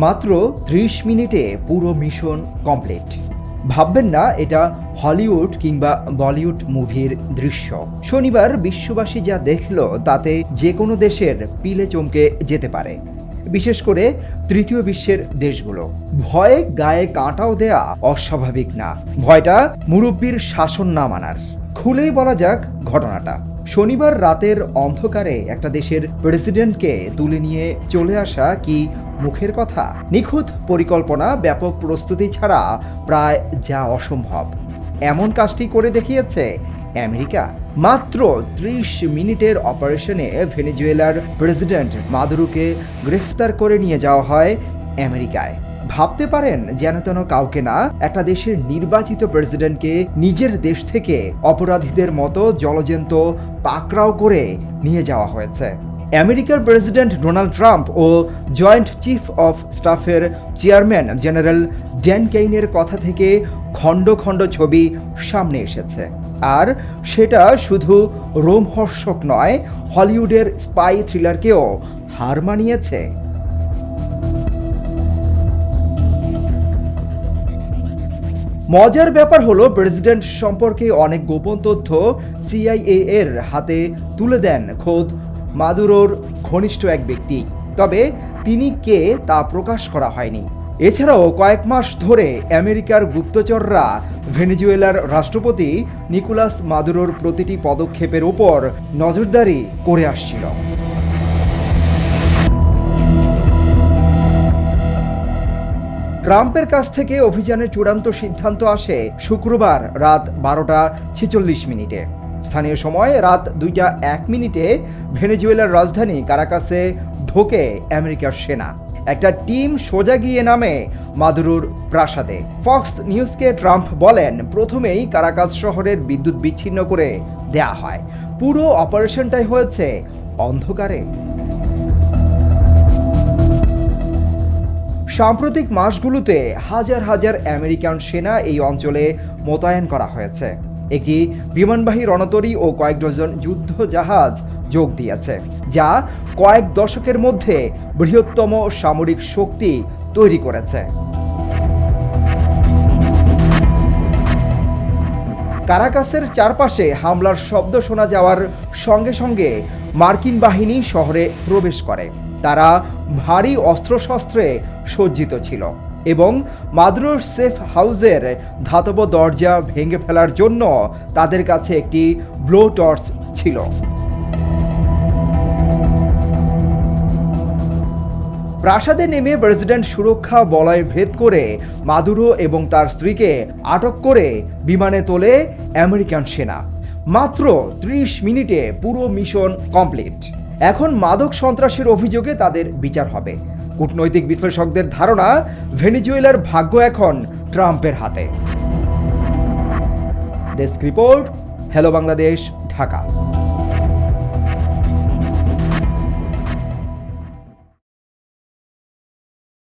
মাত্র ত্রিশ মিনিটে পুরো মিশন কমপ্লিট। ভাববেন না, এটা হলিউড কিংবা বলিউড মুভির দৃশ্য। শনিবার বিশ্ববাসী যা দেখল তাতে যে কোনো দেশের পিলে চমকে যেতে পারে। বিশেষ করে তৃতীয় বিশ্বের দেশগুলো। ভয়ে গায়ে কাঁটাও দেয়া অস্বাভাবিক না। ভয়টা মুরব্বীর শাসন না মানার। খুলেই বলা যাক ঘটনাটা। শনিবার রাতের অন্ধকারে একটা দেশের প্রেসিডেন্টকে তুলে নিয়ে চলে আসা কি মুখের কথা। নিখুঁত পরিকল্পনা, ব্যাপক প্রস্তুতি ছাড়া প্রায় যা অসম্ভব। এমন কাজটি করে দেখিয়েছে আমেরিকা। মাত্র ত্রিশ মিনিটের অপারেশনে ভেনিজুয়েলার প্রেসিডেন্ট মাদুরুকে গ্রেফতার করে নিয়ে যাওয়া হয় আমেরিকায়। ভাবতে পারেন যেন তেন কাউকে না একটা দেশের নির্বাচিত প্রেসিডেন্টকে নিজের দেশ থেকে অপরাধীদের মতো জলজন্ত পাকড়াও করে নিয়ে যাওয়া হয়েছে। আমেরিকার প্রেসিডেন্ট ডোনাল্ড ট্রাম্প ও জয়েন্ট চিফ অফ স্টাফের চেয়ারম্যান জেনারেল ড্যান কেইনের কথা থেকে খণ্ড খণ্ড ছবি সামনে এসেছে। আর সেটা শুধু রোমহর্ষক নয়, হলিউডের স্পাই থ্রিলারকেও হার মানিয়েছে। মজার ব্যাপার হলো প্রেসিডেন্ট সম্পর্কে অনেক গোপন তথ্য সিআইএ এর হাতে তুলে দেন খোদ মাদুরোর ঘনিষ্ঠ এক ব্যক্তি। তবে তিনি কে তা প্রকাশ করা হয়নি। এছাড়াও কয়েক মাস ধরে আমেরিকার গুপ্তচররা ভেনেজুয়েলার রাষ্ট্রপতি নিকোলাস মাদুরোর প্রতিটি পদক্ষেপের ওপর নজরদারি করে আসছিল। ট্রাম্পের কাছ থেকে অভিযানের চূড়ান্ত সিদ্ধান্ত আসে শুক্রবার রাত বারোটা ছেচল্লিশ মিনিটে। স্থানীয় সময় রাত দুইটা এক মিনিটে ভেনেজুয়েলার রাজধানী কারাকাসে ঢোকে আমেরিকার সেনা। একটা টিম সোজা গিয়ে নামে মাদুরুর প্রাসাদে। ফক্স নিউজকে ট্রাম্প বলেন, প্রথমেই কারাকাস শহরের বিদ্যুৎ বিচ্ছিন্ন করে দেয়া হয়। পুরো অপারেশনটাই হয়েছে অন্ধকারে। সাম্প্রতিক মাসগুলোতে হাজার হাজার আমেরিকান সেনা এই অঞ্চলে মোতায়েন করা হয়েছে। একটি বিমানবাহী রণতরী ও কয়েক ডজন যুদ্ধ জাহাজ যোগ দিয়েছে, যা কয়েক দশকের মধ্যে বৃহত্তম সামরিক শক্তি তৈরি করেছে। কারাকাসের চারপাশে হামলার শব্দ শোনা যাওয়ার সঙ্গে সঙ্গে মার্কিন বাহিনী শহরে প্রবেশ করে। তারা ভারী অস্ত্রশস্ত্রে সজ্জিত ছিল এবং মাদ্রোর সেফ হাউজের ধাতব দরজা ভেঙে ফেলার জন্য তাদের কাছে একটি ব্লো টর্চ ছিল। প্রাসাদে নেমে প্রেসিডেন্ট সুরক্ষা বলয় ভেদ করে মাদুরো এবং তার স্ত্রীকে আটক করে বিমানে তোলে আমেরিকান সেনা। মাত্র ত্রিশ মিনিটে পুরো মিশন কমপ্লিট। এখন মাদক সন্ত্রাসের অভিযোগে তাদের বিচার হবে। কূটনৈতিক বিশ্লেষকদের ধারণা, ভেনিজুয়েলার ভাগ্য এখন ট্রাম্পের হাতে। Desk report, hello Bangladesh, Dhaka.